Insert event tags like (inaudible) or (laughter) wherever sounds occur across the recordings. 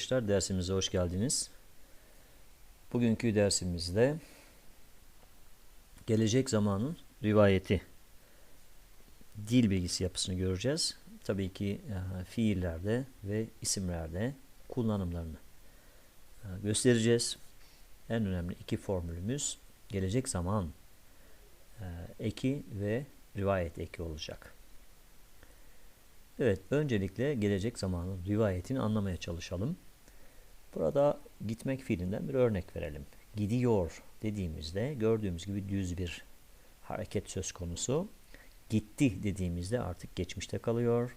arkadaşlar dersimize hoş geldiniz. Bugünkü dersimizde gelecek zamanın rivayeti dil bilgisi yapısını göreceğiz. Tabii ki e, fiillerde ve isimlerde kullanımlarını e, göstereceğiz. En önemli iki formülümüz gelecek zaman e, eki ve rivayet eki olacak. Evet, öncelikle gelecek zamanın rivayetini anlamaya çalışalım. Burada gitmek fiilinden bir örnek verelim. Gidiyor dediğimizde gördüğümüz gibi düz bir hareket söz konusu. Gitti dediğimizde artık geçmişte kalıyor.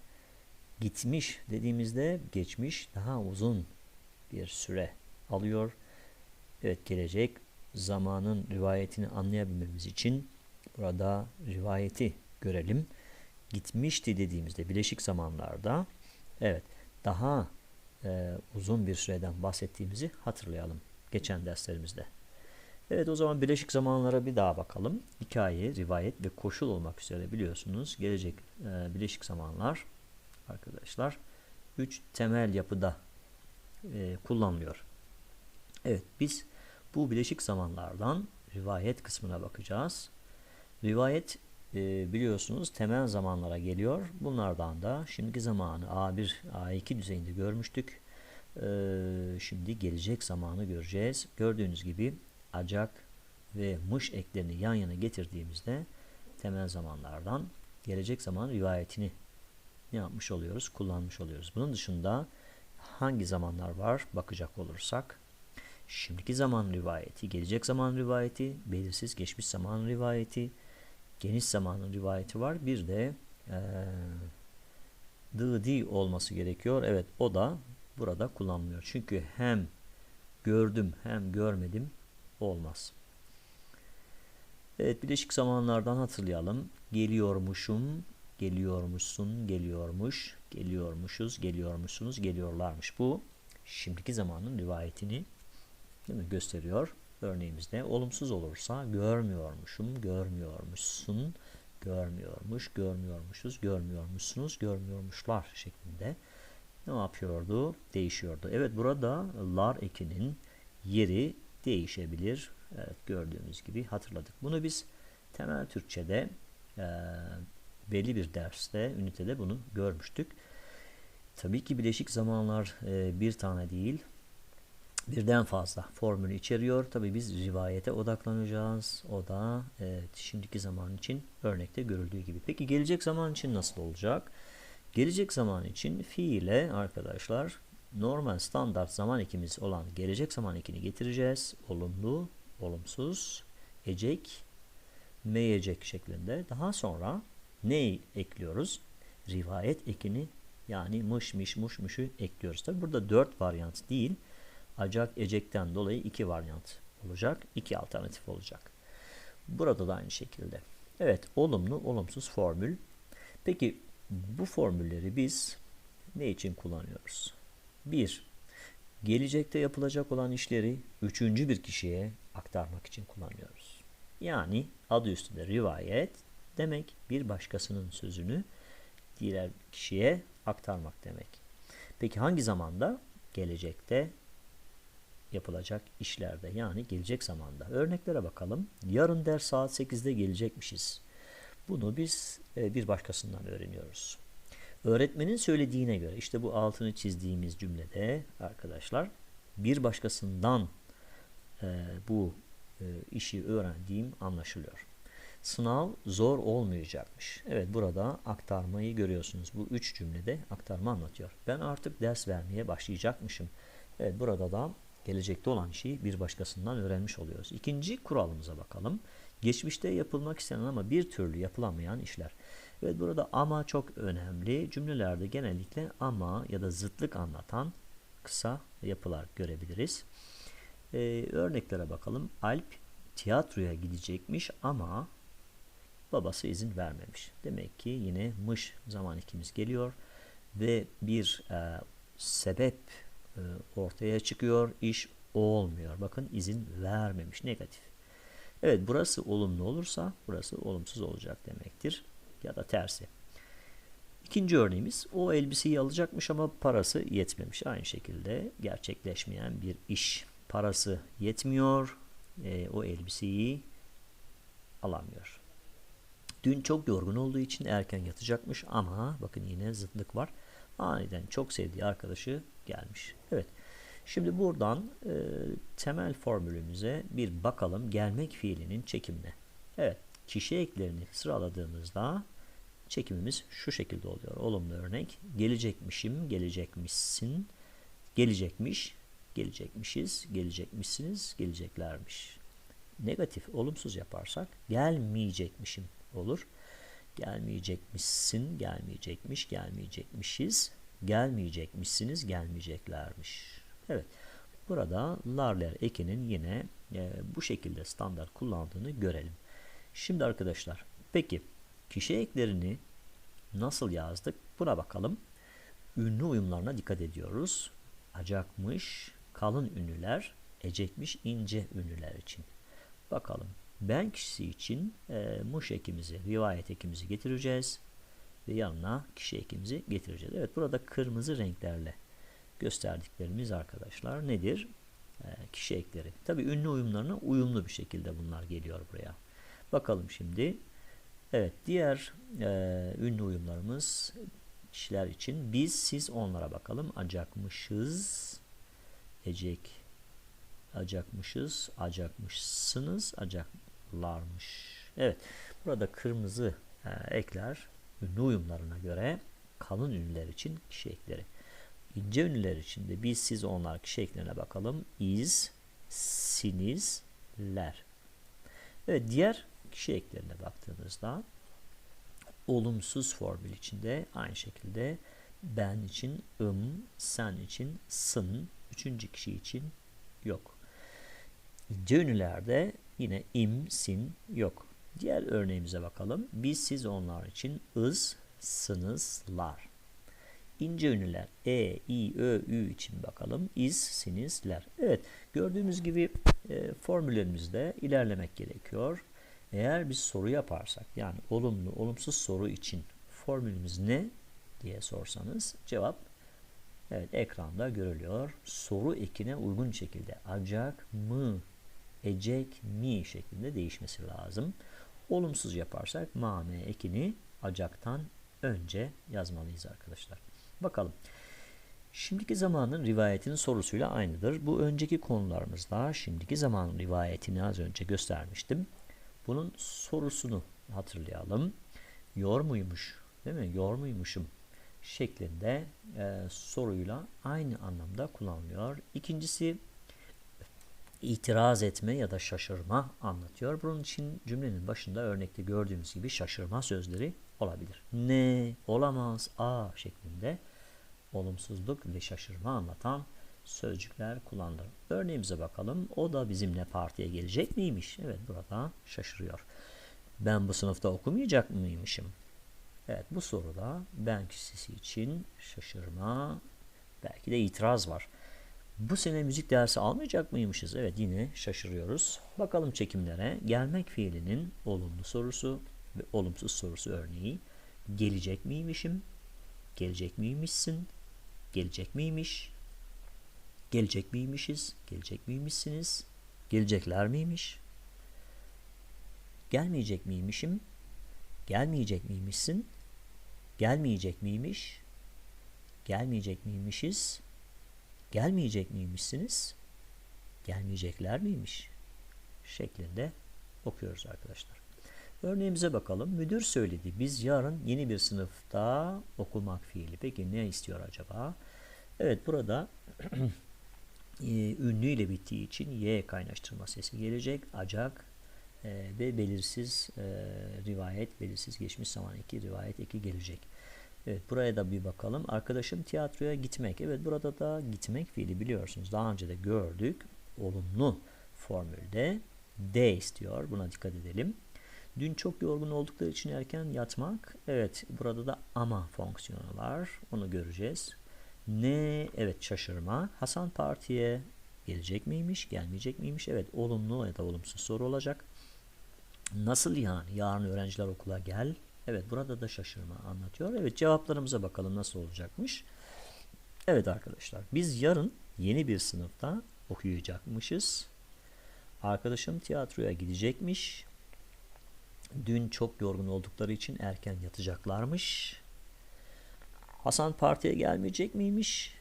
Gitmiş dediğimizde geçmiş daha uzun bir süre alıyor. Evet gelecek zamanın rivayetini anlayabilmemiz için burada rivayeti görelim gitmişti dediğimizde bileşik zamanlarda evet daha e, uzun bir süreden bahsettiğimizi hatırlayalım geçen derslerimizde. Evet o zaman bileşik zamanlara bir daha bakalım. Hikaye, rivayet ve koşul olmak üzere biliyorsunuz gelecek e, bileşik zamanlar arkadaşlar 3 temel yapıda e, kullanılıyor. Evet biz bu bileşik zamanlardan rivayet kısmına bakacağız. Rivayet e, biliyorsunuz temel zamanlara geliyor. Bunlardan da şimdiki zamanı A1, A2 düzeyinde görmüştük. E, şimdi gelecek zamanı göreceğiz. Gördüğünüz gibi acak ve mış eklerini yan yana getirdiğimizde temel zamanlardan gelecek zaman rivayetini ne yapmış oluyoruz? Kullanmış oluyoruz. Bunun dışında hangi zamanlar var bakacak olursak şimdiki zaman rivayeti, gelecek zaman rivayeti, belirsiz geçmiş zaman rivayeti, geniş zamanın rivayeti var. Bir de e, dıdi olması gerekiyor. Evet o da burada kullanılıyor. Çünkü hem gördüm hem görmedim olmaz. Evet bileşik zamanlardan hatırlayalım. Geliyormuşum, geliyormuşsun, geliyormuş, geliyormuşuz, geliyormuşsunuz, geliyorlarmış. Bu şimdiki zamanın rivayetini değil mi, gösteriyor örneğimizde olumsuz olursa görmüyormuşum, görmüyormuşsun, görmüyormuş, görmüyormuşuz, görmüyormuşsunuz, görmüyormuşlar şeklinde ne yapıyordu? Değişiyordu. Evet burada lar ekinin yeri değişebilir. Evet gördüğümüz gibi hatırladık. Bunu biz temel Türkçe'de e, belli bir derste, ünitede bunu görmüştük. Tabii ki bileşik zamanlar e, bir tane değil, birden fazla formülü içeriyor. Tabi biz rivayete odaklanacağız. O da evet, şimdiki zaman için örnekte görüldüğü gibi. Peki gelecek zaman için nasıl olacak? Gelecek zaman için fiile arkadaşlar normal standart zaman ekimiz olan gelecek zaman ekini getireceğiz. Olumlu, olumsuz, ecek, meyecek şeklinde. Daha sonra ne ekliyoruz? Rivayet ekini yani mış miş muş muşu ekliyoruz. Tabi burada dört varyant değil acak ecekten dolayı iki varyant olacak. iki alternatif olacak. Burada da aynı şekilde. Evet olumlu olumsuz formül. Peki bu formülleri biz ne için kullanıyoruz? Bir, gelecekte yapılacak olan işleri üçüncü bir kişiye aktarmak için kullanıyoruz. Yani adı üstünde rivayet demek bir başkasının sözünü diğer kişiye aktarmak demek. Peki hangi zamanda? Gelecekte yapılacak işlerde yani gelecek zamanda. Örneklere bakalım. Yarın ders saat 8'de gelecekmişiz. Bunu biz e, bir başkasından öğreniyoruz. Öğretmenin söylediğine göre işte bu altını çizdiğimiz cümlede arkadaşlar bir başkasından e, bu e, işi öğrendiğim anlaşılıyor. Sınav zor olmayacakmış. Evet burada aktarmayı görüyorsunuz. Bu üç cümlede aktarma anlatıyor. Ben artık ders vermeye başlayacakmışım. Evet burada da gelecekte olan şeyi bir başkasından öğrenmiş oluyoruz. İkinci kuralımıza bakalım. Geçmişte yapılmak istenen ama bir türlü yapılamayan işler. Evet burada ama çok önemli. Cümlelerde genellikle ama ya da zıtlık anlatan kısa yapılar görebiliriz. Ee, örneklere bakalım. Alp tiyatroya gidecekmiş ama babası izin vermemiş. Demek ki yine mış zaman ikimiz geliyor ve bir e, sebep e, ortaya çıkıyor. İş olmuyor. Bakın izin vermemiş. Negatif. Evet burası olumlu olursa burası olumsuz olacak demektir. Ya da tersi. İkinci örneğimiz o elbiseyi alacakmış ama parası yetmemiş. Aynı şekilde gerçekleşmeyen bir iş. Parası yetmiyor. E, o elbiseyi alamıyor. Dün çok yorgun olduğu için erken yatacakmış ama bakın yine zıtlık var. Aniden çok sevdiği arkadaşı gelmiş. Evet. Şimdi buradan e, temel formülümüze bir bakalım gelmek fiilinin çekimine. Evet. Kişi eklerini sıraladığımızda çekimimiz şu şekilde oluyor. Olumlu örnek. Gelecekmişim, gelecekmişsin, gelecekmiş, gelecekmişiz, gelecekmişsiniz, geleceklermiş. Negatif, olumsuz yaparsak gelmeyecekmişim olur. Gelmeyecekmişsin, gelmeyecekmiş, gelmeyecekmişiz, gelmeyecekmişsiniz, gelmeyeceklermiş. Evet. Burada larler ekinin yine e, bu şekilde standart kullandığını görelim. Şimdi arkadaşlar peki kişi eklerini nasıl yazdık buna bakalım. Ünlü uyumlarına dikkat ediyoruz. Acakmış, kalın ünlüler, ecekmiş, ince ünlüler için. Bakalım ben kişisi için e, muş ekimizi, rivayet ekimizi getireceğiz ve yanına kişi ekimizi getireceğiz. Evet burada kırmızı renklerle gösterdiklerimiz arkadaşlar nedir? E, kişi ekleri. Tabi ünlü uyumlarına uyumlu bir şekilde bunlar geliyor buraya. Bakalım şimdi. Evet diğer e, ünlü uyumlarımız kişiler için biz siz onlara bakalım. Acakmışız. Ecek acakmışız. Acakmışsınız. Acaklarmış. Evet. Burada kırmızı e, ekler ünlü uyumlarına göre kalın ünlüler için kişi ekleri. İnce ünlüler için de biz siz onlar kişi eklerine bakalım. İz, siniz, ler. Evet diğer kişi eklerine baktığımızda olumsuz formül içinde aynı şekilde ben için ım, sen için sın, üçüncü kişi için yok. İnce ünlülerde yine im, sin yok. Diğer örneğimize bakalım. Biz siz onlar için ız, sınız, lar. İnce ünlüler e, i, ö, ü için bakalım. İz, siniz, ler. Evet gördüğümüz gibi e, formüllerimizde ilerlemek gerekiyor. Eğer biz soru yaparsak yani olumlu, olumsuz soru için formülümüz ne diye sorsanız cevap evet ekranda görülüyor. Soru ekine uygun şekilde acak mı, ecek mi şeklinde değişmesi lazım. Olumsuz yaparsak mame ekini acaktan önce yazmalıyız arkadaşlar. Bakalım. Şimdiki zamanın rivayetinin sorusuyla aynıdır. Bu önceki konularımızda şimdiki zamanın rivayetini az önce göstermiştim. Bunun sorusunu hatırlayalım. Yor muymuş, değil mi? Yor muymuşum şeklinde e, soruyla aynı anlamda kullanılıyor. İkincisi itiraz etme ya da şaşırma anlatıyor. Bunun için cümlenin başında örnekte gördüğümüz gibi şaşırma sözleri olabilir. Ne, olamaz, a şeklinde olumsuzluk ve şaşırma anlatan sözcükler kullanılır. Örneğimize bakalım. O da bizimle partiye gelecek miymiş? Evet burada şaşırıyor. Ben bu sınıfta okumayacak mıymışım? Evet bu soruda ben kişisi için şaşırma belki de itiraz var. Bu sene müzik dersi almayacak mıymışız? Evet yine şaşırıyoruz. Bakalım çekimlere. Gelmek fiilinin olumlu sorusu ve olumsuz sorusu örneği. Gelecek miymişim? Gelecek miymişsin? Gelecek miymiş? Gelecek miymişiz? Gelecek miymişsiniz? Gelecekler miymiş? Gelmeyecek miymişim? Gelmeyecek miymişsin? Gelmeyecek miymiş? Gelmeyecek miymişiz? Gelmeyecek miymişsiniz? Gelmeyecekler miymiş? Şeklinde okuyoruz arkadaşlar. Örneğimize bakalım. Müdür söyledi. Biz yarın yeni bir sınıfta okumak fiili. Peki ne istiyor acaba? Evet burada (clears throat) e, ünlü ile bittiği için y kaynaştırma sesi gelecek. Acak e, ve belirsiz e, rivayet, belirsiz geçmiş zaman eki, rivayet eki gelecek. Evet buraya da bir bakalım. Arkadaşım tiyatroya gitmek. Evet burada da gitmek fiili biliyorsunuz. Daha önce de gördük. Olumlu formülde D istiyor. Buna dikkat edelim. Dün çok yorgun oldukları için erken yatmak. Evet burada da ama fonksiyonu var. Onu göreceğiz. Ne? Evet şaşırma. Hasan partiye gelecek miymiş? Gelmeyecek miymiş? Evet olumlu ya da olumsuz soru olacak. Nasıl yani? Yarın öğrenciler okula gel Evet burada da şaşırma anlatıyor. Evet cevaplarımıza bakalım nasıl olacakmış. Evet arkadaşlar biz yarın yeni bir sınıfta okuyacakmışız. Arkadaşım tiyatroya gidecekmiş. Dün çok yorgun oldukları için erken yatacaklarmış. Hasan partiye gelmeyecek miymiş?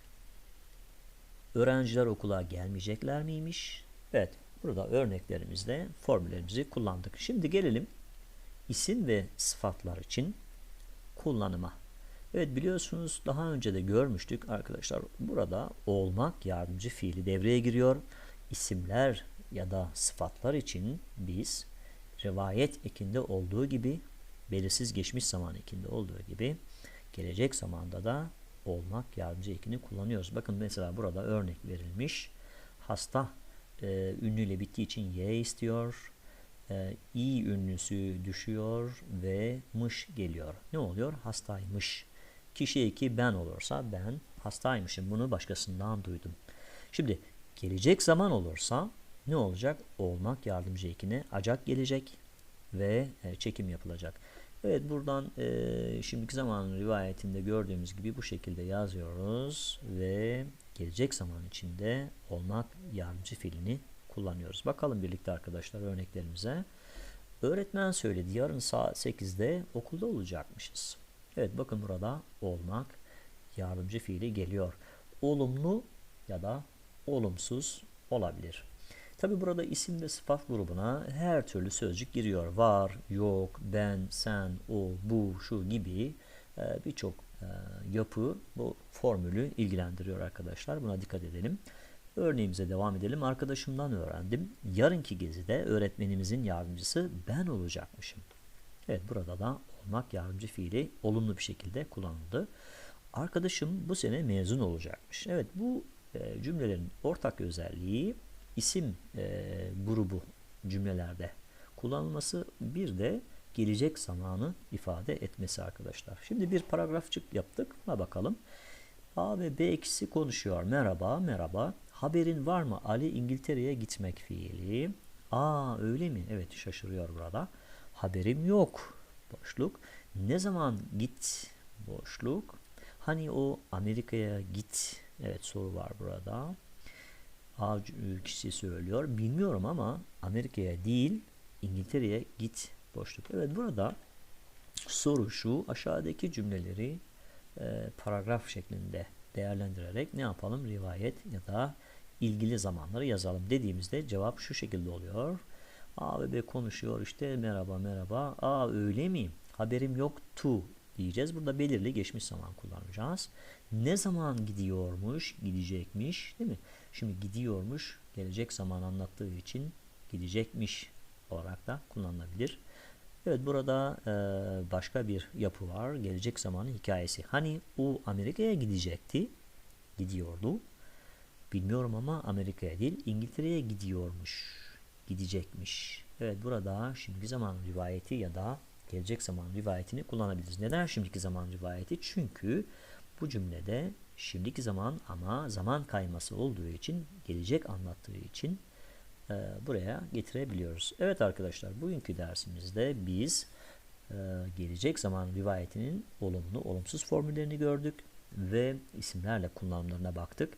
Öğrenciler okula gelmeyecekler miymiş? Evet, burada örneklerimizde formüllerimizi kullandık. Şimdi gelelim isim ve sıfatlar için kullanıma. Evet biliyorsunuz daha önce de görmüştük arkadaşlar. Burada olmak yardımcı fiili devreye giriyor. İsimler ya da sıfatlar için biz rivayet ekinde olduğu gibi belirsiz geçmiş zaman ekinde olduğu gibi gelecek zamanda da olmak yardımcı ekini kullanıyoruz. Bakın mesela burada örnek verilmiş. Hasta e, ünlüyle bittiği için y istiyor. E, ünlüsü düşüyor ve mış geliyor. Ne oluyor? Hastaymış. Kişi iki ben olursa ben hastaymışım. Bunu başkasından duydum. Şimdi gelecek zaman olursa ne olacak? Olmak yardımcı ekine acak gelecek ve e, çekim yapılacak. Evet buradan e, şimdiki zaman rivayetinde gördüğümüz gibi bu şekilde yazıyoruz ve gelecek zaman içinde olmak yardımcı fiilini kullanıyoruz. Bakalım birlikte arkadaşlar örneklerimize. Öğretmen söyledi yarın saat 8'de okulda olacakmışız. Evet bakın burada olmak yardımcı fiili geliyor. Olumlu ya da olumsuz olabilir. Tabi burada isim ve sıfat grubuna her türlü sözcük giriyor. Var, yok, ben, sen, o, bu, şu gibi e, birçok e, yapı bu formülü ilgilendiriyor arkadaşlar. Buna dikkat edelim. Örneğimize devam edelim. Arkadaşımdan öğrendim. Yarınki gezide öğretmenimizin yardımcısı ben olacakmışım. Evet burada da olmak yardımcı fiili olumlu bir şekilde kullanıldı. Arkadaşım bu sene mezun olacakmış. Evet bu e, cümlelerin ortak özelliği isim e, grubu cümlelerde kullanılması bir de gelecek zamanı ifade etmesi arkadaşlar. Şimdi bir paragrafçık yaptık. Buna bakalım. A ve B ikisi konuşuyor. Merhaba, merhaba. Haberin var mı? Ali İngiltere'ye gitmek fiili. Aa öyle mi? Evet şaşırıyor burada. Haberim yok. Boşluk. Ne zaman git? Boşluk. Hani o Amerika'ya git? Evet soru var burada. A kişi söylüyor. Bilmiyorum ama Amerika'ya değil İngiltere'ye git boşluk. Evet burada soru şu aşağıdaki cümleleri e, paragraf şeklinde değerlendirerek ne yapalım? Rivayet ya da ilgili zamanları yazalım dediğimizde cevap şu şekilde oluyor. A ve B konuşuyor işte merhaba merhaba. A öyle mi? Haberim yoktu diyeceğiz. Burada belirli geçmiş zaman kullanacağız. Ne zaman gidiyormuş, gidecekmiş değil mi? Şimdi gidiyormuş, gelecek zaman anlattığı için gidecekmiş olarak da kullanılabilir. Evet burada e, başka bir yapı var. Gelecek zamanı hikayesi. Hani o Amerika'ya gidecekti. Gidiyordu. Bilmiyorum ama Amerika'ya değil İngiltere'ye gidiyormuş. Gidecekmiş. Evet burada şimdiki zaman rivayeti ya da gelecek zaman rivayetini kullanabiliriz. Neden şimdiki zaman rivayeti? Çünkü bu cümlede şimdiki zaman ama zaman kayması olduğu için gelecek anlattığı için e, buraya getirebiliyoruz. Evet arkadaşlar bugünkü dersimizde biz e, gelecek zaman rivayetinin olumlu olumsuz formüllerini gördük ve isimlerle kullanımlarına baktık.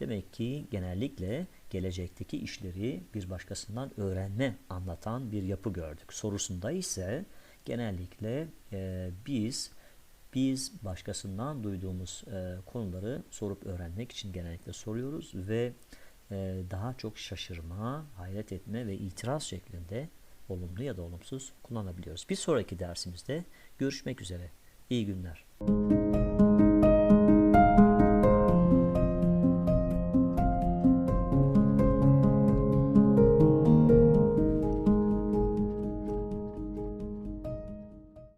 Demek ki genellikle gelecekteki işleri bir başkasından öğrenme anlatan bir yapı gördük. Sorusunda ise genellikle e, biz biz başkasından duyduğumuz e, konuları sorup öğrenmek için genellikle soruyoruz ve e, daha çok şaşırma, hayret etme ve itiraz şeklinde olumlu ya da olumsuz kullanabiliyoruz. Bir sonraki dersimizde görüşmek üzere. İyi günler.